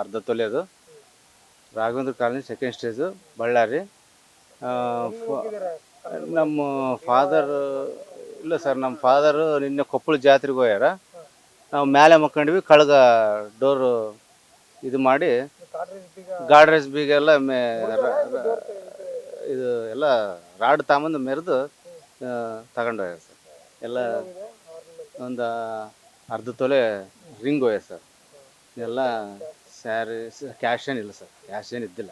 ಅರ್ಧ ತೊಲೆ ಅದು. Raghavendra colony second stage Bellary. ನಮ್ಮ ಫಾದರ್ ಇಲ್ಲ ಸರ್, ನಮ್ಮ ಫಾದರು ನಿನ್ನೆ ಕೊಪ್ಪಳ ಜಾತ್ರೆಗೆ ಹೋಗ್ಯಾರ. ನಾವು ಮೇಲೆ ಮಕ್ಕೊಂಡ್ವಿ, ಕಳಗ ಡೋರು ಇದು ಮಾಡಿ ಗಾಡ್ರೇಜ್ ಬೀಗ ಎಲ್ಲ ಮೇ ಇದು ಎಲ್ಲ ರಾಡ್ ತಗೊಂಬಂದು ಮೆರೆದು ತಗೊಂಡೋಯ ಹೋಗ್ಯಾರ ಸರ್. ಎಲ್ಲ ಒಂದು ಅರ್ಧ ತೊಲೆ ರಿಂಗ್ ಹೋಗ್ಯ ಸರ್. ಎಲ್ಲ ಸ್ಯಾರಿ ಕ್ಯಾಶ್ ಏನಿಲ್ಲ ಸರ್ ಕ್ಯಾಶ್ ಏನು ಇದ್ದಿಲ್ಲ.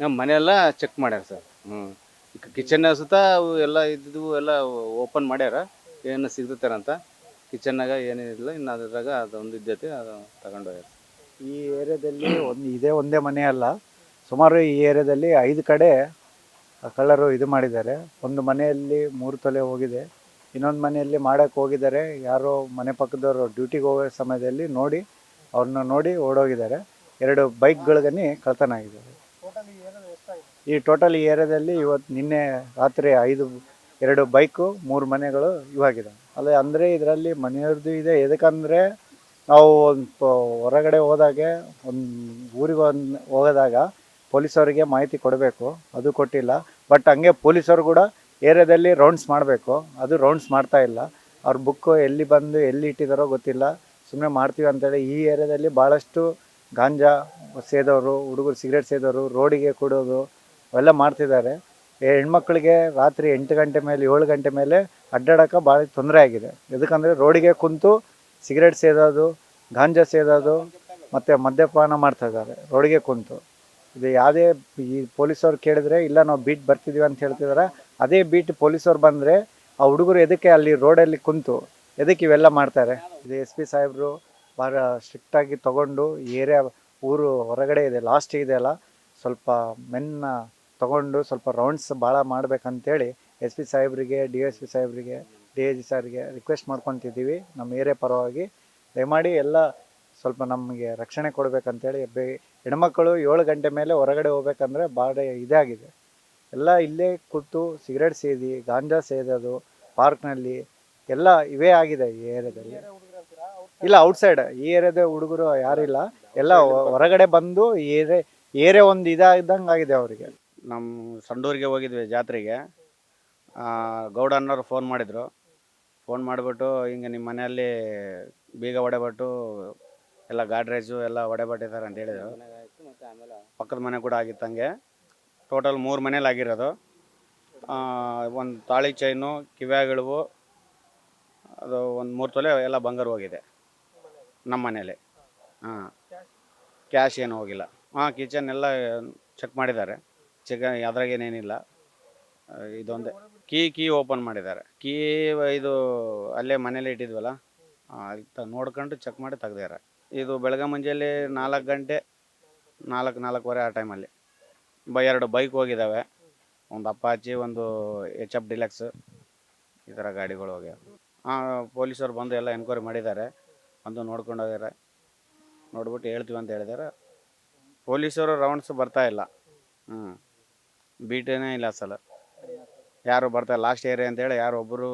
ನಮ್ಮ ಮನೆಯೆಲ್ಲ ಚೆಕ್ ಮಾಡ್ಯಾರ ಸರ್ ಹ್ಞೂ ಈಗ ಕಿಚನ್ ಸುತ್ತ ಅವು ಎಲ್ಲ ಇದ್ದಿದ್ದು ಎಲ್ಲ ಓಪನ್ ಮಾಡ್ಯಾರ. ಏನು ಸಿಗ್ತಾರಂತ ಕಿಚನ್ನಾಗ ಏನೇನಿಲ್ಲ ಇನ್ನು ಅದ್ರಾಗ ಅದೊಂದು ಇದ್ದೈತಿ ಅದು ತಗೊಂಡು ಹೋಗ್ಯಾರ. ಈ ಏರಿಯಾದಲ್ಲಿ ಒಂದು ಇದೇ ಒಂದೇ ಮನೆ ಅಲ್ಲ. ಸುಮಾರು ಈ ಏರಿಯಾದಲ್ಲಿ ಐದು ಕಡೆ ಕಳ್ಳರು ಇದು ಮಾಡಿದ್ದಾರೆ. ಒಂದು ಮನೆಯಲ್ಲಿ ಮೂರು ತೊಲೆ ಹೋಗಿದೆ. ಇನ್ನೊಂದು ಮನೆಯಲ್ಲಿ ಮಾಡಕ್ಕೆ ಹೋಗಿದ್ದಾರೆ. ಯಾರೋ ಮನೆ ಪಕ್ಕದವರು ಡ್ಯೂಟಿಗೆ ಹೋಗೋ ಸಮಯದಲ್ಲಿ ನೋಡಿ ಅವ್ರನ್ನ ನೋಡಿ ಓಡೋಗಿದ್ದಾರೆ. ಎರಡು ಬೈಕ್ಗಳಿಗನಿ ಕಳ್ತನ ಆಗಿದ್ದಾರೆ ಈ ಟೋಟಲ್ ಏರಿಯಾದಲ್ಲಿ ಇವತ್ತು ನಿನ್ನೆ ರಾತ್ರಿ ಐದು, ಎರಡು ಬೈಕು, ಮೂರು ಮನೆಗಳು ಇವಾಗಿದೆ ಅಲ್ಲ, ಅಂದರೆ ಇದರಲ್ಲಿ ಮನೆಯವ್ರದ್ದು ಇದೆ. ಎದಕ್ಕಂದರೆ ನಾವು ಒಂದು ಹೊರಗಡೆ ಹೋದಾಗೆ ಒಂದು ಊರಿಗೆ ಒಂದು ಪೊಲೀಸ್ ಪೊಲೀಸವರಿಗೆ ಮಾಹಿತಿ ಕೊಡಬೇಕು. ಅದು ಕೊಟ್ಟಿಲ್ಲ. ಬಟ್ ಹಂಗೆ ಪೊಲೀಸರು ಕೂಡ ಏರಿಯಾದಲ್ಲಿ ರೌಂಡ್ಸ್ ಮಾಡಬೇಕು. ಅದು ರೌಂಡ್ಸ್ ಮಾಡ್ತಾ ಇಲ್ಲ. ಅವ್ರ ಬುಕ್ಕು ಎಲ್ಲಿ ಬಂದು, ಎಲ್ಲಿ ಇಟ್ಟಿದ್ದಾರೋ ಗೊತ್ತಿಲ್ಲ. ಸುಮ್ಮನೆ ಮಾಡ್ತೀವಿ ಅಂತೇಳಿ ಈ ಏರಿಯಾದಲ್ಲಿ ಭಾಳಷ್ಟು ಗಾಂಜಾ ಸೇದೋರು, ಹುಡುಗರು ಸಿಗರೇಟ್ ಸೇದೋರು, ರೋಡಿಗೆ ಕೊಡೋದು ಅವೆಲ್ಲ ಮಾಡ್ತಿದ್ದಾರೆ. ಹೆಣ್ಮಕ್ಳಿಗೆ ರಾತ್ರಿ ಎಂಟು ಗಂಟೆ ಮೇಲೆ, ಏಳು ಗಂಟೆ ಮೇಲೆ ಅಡ್ಡಾಡೋಕೆ ಭಾಳ ತೊಂದರೆ ಆಗಿದೆ. ಎದಕ್ಕಂದರೆ ರೋಡಿಗೆ ಕುಂತು ಸಿಗರೇಟ್ ಸೇದೋದು, ಗಾಂಜಾ ಸೇದೋದು ಮತ್ತು ಮದ್ಯಪಾನ ಮಾಡ್ತಾ ಇದ್ದಾರೆ, ರೋಡಿಗೆ ಕುಂತು. ಇದು ಯಾವುದೇ ಈ ಪೊಲೀಸವ್ರು ಕೇಳಿದ್ರೆ, ಇಲ್ಲ ನಾವು ಬೀಟ್ ಬರ್ತಿದ್ದೀವಿ ಅಂತ ಹೇಳ್ತಿದ್ದಾರೆ ಅದೇ ಬೀಟ್ ಪೊಲೀಸವ್ರು ಬಂದರೆ ಆ ಹುಡುಗರು ಎದಕ್ಕೆ ಅಲ್ಲಿ ರೋಡಲ್ಲಿ ಕುಂತು, ಎದಕ್ಕೆ ಇವೆಲ್ಲ ಮಾಡ್ತಾರೆ? ಇದು ಎಸ್ ಪಿ ಸಾಹೇಬರು ಭಾಳ ಸ್ಟ್ರಿಕ್ಟಾಗಿ ತೊಗೊಂಡು ಏರಿಯಾ ಊರು ಹೊರಗಡೆ ಇದೆ ಲಾಸ್ಟ್ ಇದೆ ಅಲ್ಲ, ಸ್ವಲ್ಪ ಮೆನ್ನ ತೊಗೊಂಡು ಸ್ವಲ್ಪ ರೌಂಡ್ಸ್ ಭಾಳ ಮಾಡಬೇಕಂತೇಳಿ ಎಸ್ ಪಿ ಸಾಹೇಬ್ರಿಗೆ, ಡಿ ಎಸ್ ಪಿ ಸಾಹೇಬ್ರಿಗೆ, ಡಿ ಎ ಜಿ ಸಾರ್ಗೆ ರಿಕ್ವೆಸ್ಟ್ ಮಾಡ್ಕೊತಿದ್ದೀವಿ. ನಮ್ಮ ಏರಿಯಾ ಪರವಾಗಿ ದಯಮಾಡಿ ಎಲ್ಲ ಸ್ವಲ್ಪ ನಮಗೆ ರಕ್ಷಣೆ ಕೊಡಬೇಕಂತೇಳಿ ಬೇ ಹೆಣ್ಮಕ್ಳು ಏಳು ಗಂಟೆ ಮೇಲೆ ಹೊರಗಡೆ ಹೋಗ್ಬೇಕಂದ್ರೆ ಭಾಳ ಇದಾಗಿದೆ. ಎಲ್ಲ ಇಲ್ಲೇ ಕೂತು ಸಿಗರೇಟ್ ಸೇದಿ ಗಾಂಜಾ ಸೇದೋದು ಪಾರ್ಕ್ನಲ್ಲಿ ಎಲ್ಲ ಇವೇ ಆಗಿದೆ ಈ ಏರಿಯಾದಲ್ಲಿ. ಇಲ್ಲ ಔಟ್ಸೈಡ್ ಈ ಏರಿಯಾದ ಹುಡುಗರು ಯಾರಿಲ್ಲ. ಎಲ್ಲ ಹೊರಗಡೆ ಬಂದು ಏರೆ ಏರೆ ಏರಿಯಾ ಒಂದು ಇದಾಗಿದ್ದಂಗೆ ಆಗಿದೆ ಅವರಿಗೆ. ನಮ್ಮ ಸಂಡೂರಿಗೆ ಹೋಗಿದ್ವಿ ಜಾತ್ರೆಗೆ. ಆ, ಗೌಡ ಅನ್ನೋರು ಫೋನ್ ಮಾಡಿದರು. ಫೋನ್ ಮಾಡಿಬಿಟ್ಟು ಹಿಂಗೆ ನಿಮ್ಮ ಮನೆಯಲ್ಲಿ ಬೀಗ ಹೊಡೆಬಿಟ್ಟು ಎಲ್ಲ ಗಾಡ್ರೇಜು ಎಲ್ಲ ಹೊಡೆಬಿಟ್ಟಿದ್ದಾರೆ ಅಂತ ಹೇಳಿದರು. ಪಕ್ಕದ ಮನೆ ಕೂಡ ಆಗಿತ್ತು ಹಂಗೆ. ಟೋಟಲ್ ಮೂರು ಮನೇಲಿ ಆಗಿರೋದು ಒಂದು ತಾಳಿ ಚೈನು ಕಿವ್ಯಾಗಿಳುವು ಅದು ಒಂದು ಮೂರು ತೊಲೆ ಎಲ್ಲ ಬಂಗಾರ ಹೋಗಿದೆ. ನಮ್ಮ ಮನೇಲಿ ಹಾಂ. ಕ್ಯಾಶ್ ಏನು ಹೋಗಿಲ್ಲ. ಹಾಂ ಕಿಚನ್ ಎಲ್ಲ ಚೆಕ್ ಮಾಡಿದ್ದಾರೆ. ಚೆಕ್ ಅದ್ರಾಗೇನೇನಿಲ್ಲ ಇದೊಂದೇ. ಕೀ ಕೀ ಓಪನ್ ಮಾಡಿದ್ದಾರೆ. ಕೀ ಇದು ಅಲ್ಲೇ ಮನೇಲಿ ಇಟ್ಟಿದ್ವಲ್ಲ? ಅಲ್ಲಿ ನೋಡ್ಕೊಂಡು ಚೆಕ್ ಮಾಡಿ ತೆಗ್ದಾರೆ ಇದು ಬೆಳಗ್ಗೆ ಮುಂಜಾನೆ ನಾಲ್ಕು ಗಂಟೆ, ನಾಲ್ಕು, ನಾಲ್ಕೂವರೆ ಆ ಟೈಮಲ್ಲಿ ಬ ಎರಡು ಬೈಕ್ ಹೋಗಿದ್ದಾವೆ ಒಂದು ಅಪಾಚಿ ಒಂದು ಎಚ್ ಎಫ್ ಡಿಲೆಕ್ಸ್ ಈ ಥರ ಗಾಡಿಗಳು ಹೋಗ್ಯಾವ. ಹಾಂ ಪೊಲೀಸರು ಬಂದು ಎಲ್ಲ ಎನ್ಕ್ವೈರಿ ಮಾಡಿದ್ದಾರೆ. ಬಂದು ನೋಡ್ಕೊಂಡು ಹೋಗ್ಯಾರೆ. ನೋಡ್ಬಿಟ್ಟು ಹೇಳ್ತೀವಿ ಅಂತ ಹೇಳಿದಾರೆ. ಪೊಲೀಸರು ರೌಂಡ್ಸ್ ಬರ್ತಾ ಇಲ್ಲ. ಹ್ಞೂ ಬೀಟೇನೇ ಇಲ್ಲ ಸಲ ಯಾರು ಬರ್ತಾ ಲಾಸ್ಟ್ ಏರಿಯಾ ಅಂತೇಳಿ ಯಾರು ಒಬ್ಬರು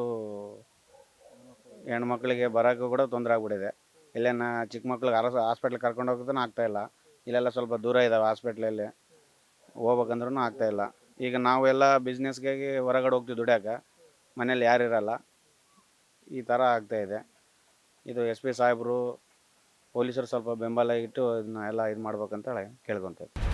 ಹೆಣ್ಮಕ್ಳಿಗೆ ಬರೋಕ್ಕೂ ಕೂಡ ತೊಂದರೆ ಆಗ್ಬಿಟ್ಟಿದೆ. ಇಲ್ಲೇನ ಚಿಕ್ಕ ಮಕ್ಳಿಗೆ ಅರಸ ಹಾಸ್ಪಿಟ್ಲಿಗೆ ಕರ್ಕೊಂಡು ಹೋಗೋದನ್ನು ಆಗ್ತಾಯಿಲ್ಲ ಇಲ್ಲೆಲ್ಲ ಸ್ವಲ್ಪ ದೂರ ಇದ್ದಾವೆ ಹಾಸ್ಪಿಟ್ಲಲ್ಲಿ ಹೋಗ್ಬೇಕಂದ್ರೂ ಆಗ್ತಾಯಿಲ್ಲ ಈಗ ನಾವೆಲ್ಲ ಬಿಸ್ನೆಸ್ಗಾಗಿ ಹೊರಗಡೆ ಹೋಗ್ತೀವಿ ದುಡಿಯಾಕ. ಮನೇಲಿ ಯಾರು ಇರಲ್ಲ. ಈ ಥರ ಆಗ್ತಾಯಿದೆ ಇದು. ಎಸ್ ಪಿ ಸಾಹೇಬರು, ಪೊಲೀಸರು ಸ್ವಲ್ಪ ಬೆಂಬಲ ಇಟ್ಟು ಇದನ್ನ ಎಲ್ಲ ಇದು ಮಾಡ್ಬೇಕಂತೇಳಿ ಕೇಳ್ಕೊತೇವೆ